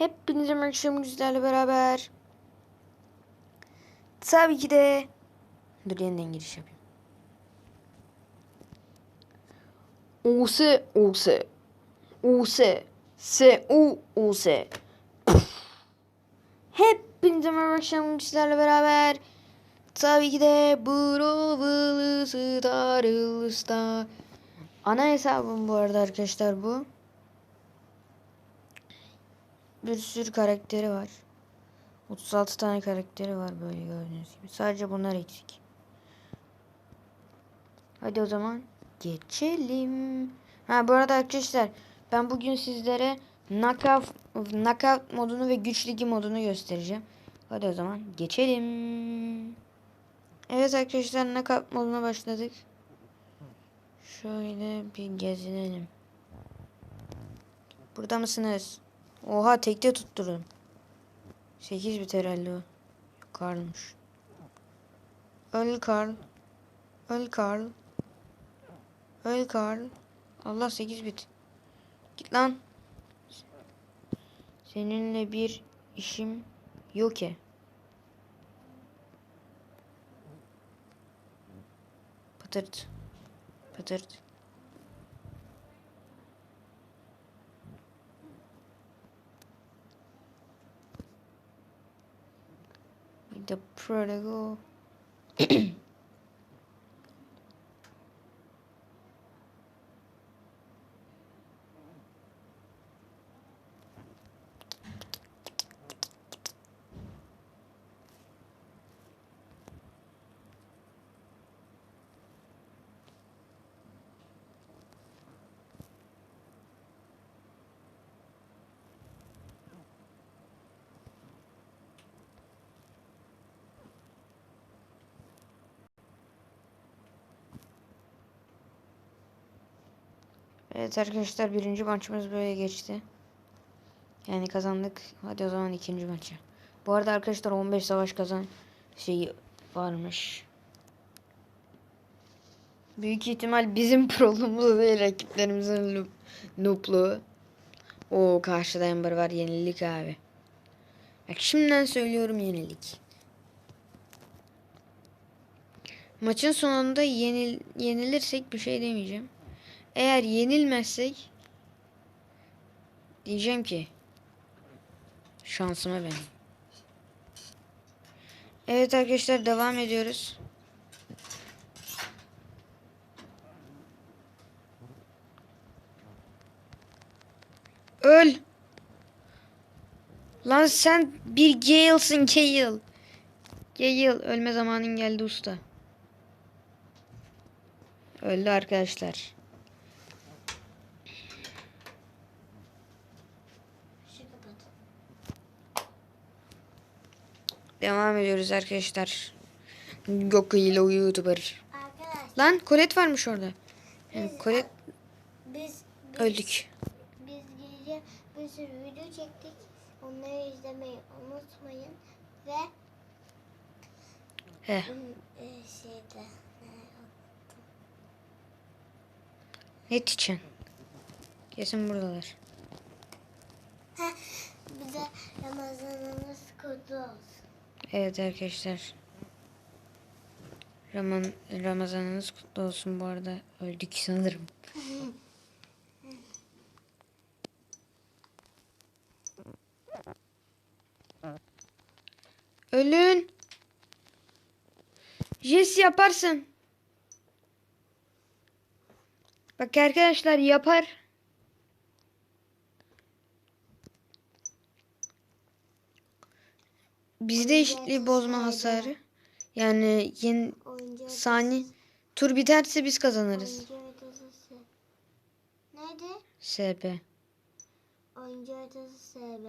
Hepinize akşam güzlerle beraber. Tabii ki de. Dur yeniden giriş yapayım. US, US. US. S, U, US. Hepinize merhaba güzlerle beraber. Tabii ki de Brawl Star Star. Ana hesabım bu arada arkadaşlar bu. Bir sürü karakteri var. 36 tane karakteri var böyle gördüğünüz gibi. Sadece bunlar eksik. Hadi o zaman geçelim. Ha bu arada arkadaşlar ben bugün sizlere knockout, knockout modunu ve güç ligi modunu göstereceğim. Hadi o zaman geçelim. Evet arkadaşlar knockout moduna başladık. Şöyle bir gezinelim. Burada mısınız? Oha tekte tutturdum. 8 bit herhalde o. Karl'mış. Öl Karl. Öl Karl. Öl Karl. Allah 8 bit. Git lan. Seninle bir işim yok ki. Pıtırt. Pıtırt. The prodigal. Evet arkadaşlar birinci maçımız böyle geçti. Yani kazandık. Hadi o zaman ikinci maça. Bu arada arkadaşlar 15 savaş kazan şeyi varmış. Büyük ihtimal bizim problemimiz değil rakiplerimizin noobluğu. O karşıda Ember var yenilik abi. Bak şimdiden söylüyorum yenilik. Maçın sonunda yenil yenilirsek bir şey demeyeceğim. Eğer yenilmezsek diyeceğim ki şansıma benim. Evet arkadaşlar devam ediyoruz. Öl. Lan sen bir Gale'sın Gale. Gale ölme zamanın geldi usta. Öldü arkadaşlar. Devam ediyoruz arkadaşlar. Goku ile YouTuber. Arkadaş Lan Colette varmış orada. Yani Colette biz, biz öldük. biz gece bir sürü video çektik. Onları izlemeyi unutmayın ve He. e, şeyde Ne için? Kesin buradalar. Heh, bize Ramazanımız kutlu olsun. Evet arkadaşlar. Ramazan, Ramazanınız kutlu olsun bu arada. Öldük sanırım. Ölün. Yes yaparsın. Bak arkadaşlar yapar. Bizde eşitliği bozma hasarı. Yani yeni sani tur biterse biz kazanırız. Neydi? SP. Oyuncu haritası SB.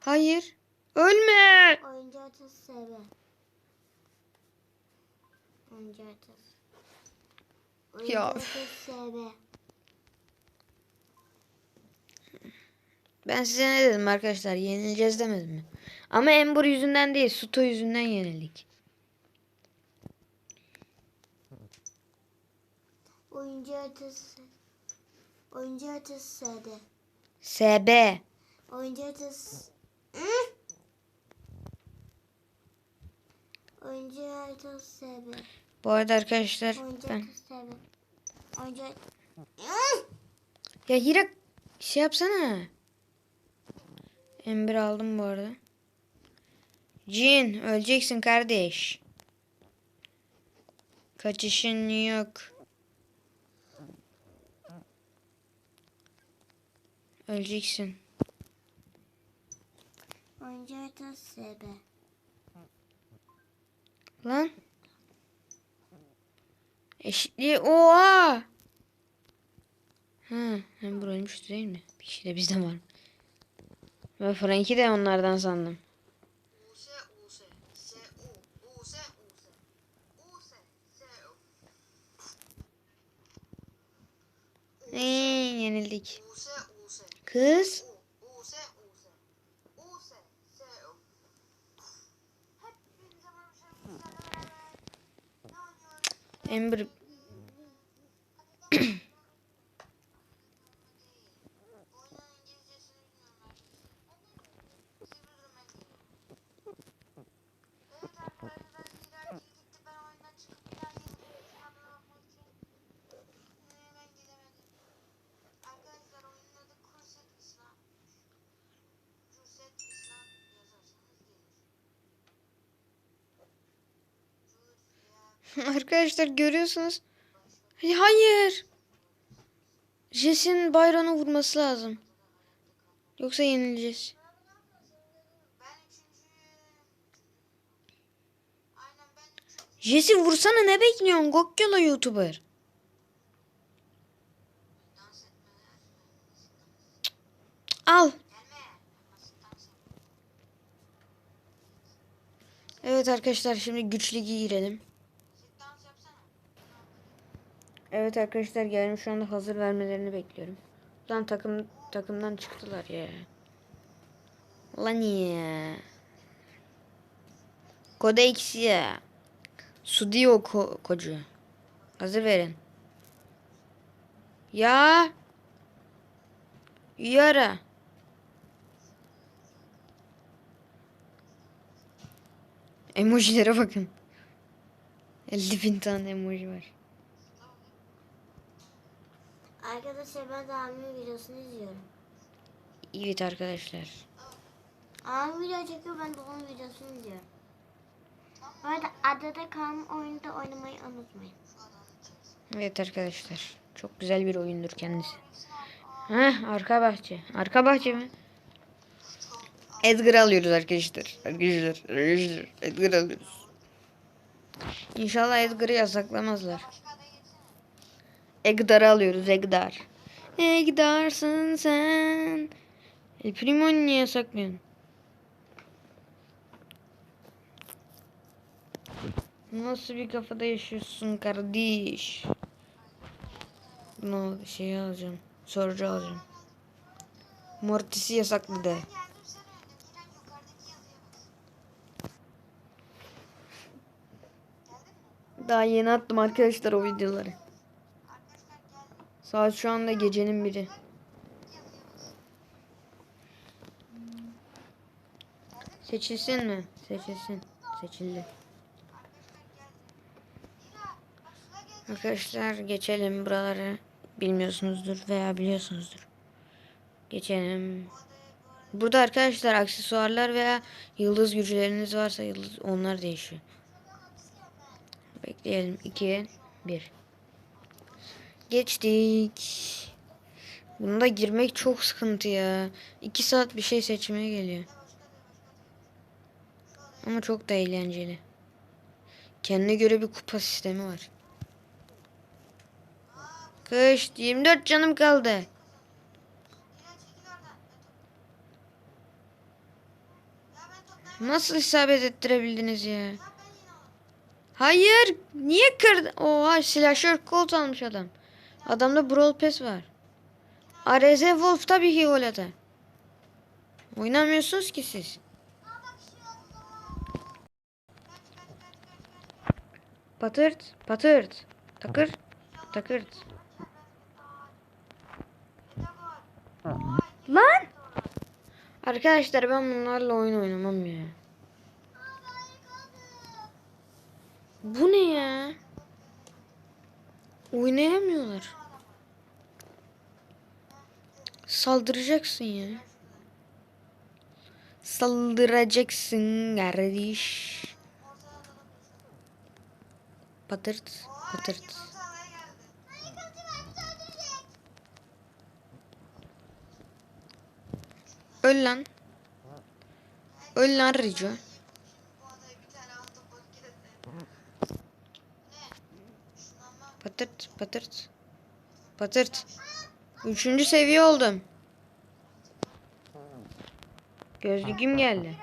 Hayır. Ölme. Oyuncu haritası SB. Oyuncu haritası. Oyuncu Ya. haritası SB. Ben size ne dedim arkadaşlar? Yenileceğiz demedim mi? Ama Ember yüzünden değil, Suto yüzünden yenildik. Oyuncu haritası. Oyuncu haritası SD. SB. Oyuncu haritası... Oyuncu haritası SB. Bu arada arkadaşlar Oyuncu ben. Oyuncu ya Hira şey yapsana. Ember aldım bu arada. Cin öleceksin kardeş. Kaçışın yok. Öleceksin. Oyuncu haritası SB. Lan. Eşitliği oha. Ha, hem ölmüştü değil mi? Bir kişi de bizden var. Ve Frankie de onlardan sandım. Eee, yenildik. Kız. u, use, use, use, se, u. Hepinize merhaba, sizlerle beraber ne oynuyoruz? Ember Oyunun İngilizcesini bilmiyorum ben. Sivrilim ben değilim. Evet arkadaşlar, İlaki gitti ben oyundan çıkıp bir daha yeni bir tadına bakmak için ee, ben gidemedim. Arkadaşlar oyunun adı Kurset İslam. Kurset İslam yazarsanız gelir. Cur ya arkadaşlar görüyorsunuz. Ay, Hayır. Jesse'nin bayrağına vurması lazım. Yoksa yenileceğiz. Jesse vursana ne bekliyorsun? Gokkala YouTuber. Al. Evet arkadaşlar şimdi güçlü girelim. Evet arkadaşlar geldim şu anda hazır vermelerini bekliyorum. Lan takım takımdan çıktılar ya. Lan ya. Koda eksi ya. Studio ko kocu. Hazır verin. Ya. Yara. Emojilere bakın. 50 bin tane emoji var. Arkadaşlar ben de abimin videosunu izliyorum. Evet arkadaşlar. Abim video çekiyor ben de onun videosunu izliyorum. Bu arada adada kalma oyunda oynamayı unutmayın. Evet arkadaşlar. Çok güzel bir oyundur kendisi. Heh, arka bahçe. Arka bahçe mi? Edgar alıyoruz arkadaşlar. Arkadaşlar, arkadaşlar. Edgar alıyoruz. İnşallah Edgar'ı yasaklamazlar. Egdar'ı alıyoruz Egdar. Egdar'sın sen. El Primo'yu niye yasaklıyorsun? Nasıl bir kafada yaşıyorsun kardeş? No şey alacağım. Sorucu alacağım. Mortis'i. Geldin mi? Daha yeni attım arkadaşlar o videoları. Saat şu anda gecenin biri. Seçilsin mi? Seçilsin. Seçildi. Arkadaşlar geçelim buraları. Bilmiyorsunuzdur veya biliyorsunuzdur. Geçelim. Burada arkadaşlar aksesuarlar veya yıldız gücüleriniz varsa yıldız onlar değişiyor. Bekleyelim. 2 1 Geçtik. Bunda girmek çok sıkıntı ya. 2 saat bir şey seçmeye geliyor. Ama çok da eğlenceli. Kendine göre bir kupa sistemi var. Kış 24 canım kaldı. Nasıl isabet ettirebildiniz ya? Hayır. Niye kırdı? Oha slasher colt almış adam. Adamda brawl pass var. ARZ Wolf tabii ki gol atar. Oynamıyorsunuz ki siz. Patırt, patırt. Takır, takırt. Lan! Arkadaşlar ben bunlarla oyun oynamam ya. Bu ne ya? Oynayamıyorlar. Saldıracaksın ya. Saldıracaksın kardeş. Patırt, patırt. Öl lan. Öl lan Rico. Bu adaya bir tane ahtapot geldi. Ne? Şundan bak. Patırt, patırt. Üçüncü seviye oldum. Gözlüğüm geldi.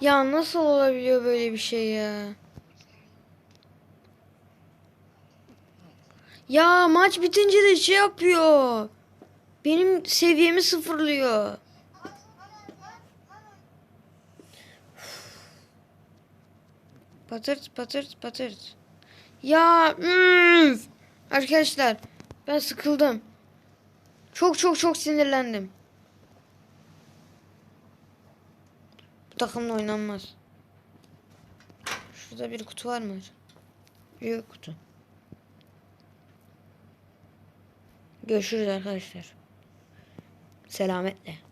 Ya nasıl olabiliyor böyle bir şey ya? Ya maç bitince de şey yapıyor. Benim seviyemi sıfırlıyor. Patırt patırt patırt. Ya üf! Arkadaşlar ben sıkıldım. Çok çok çok sinirlendim. Takımla oynanmaz. Şurada bir kutu var mı? Yok kutu. Görüşürüz arkadaşlar. Selametle.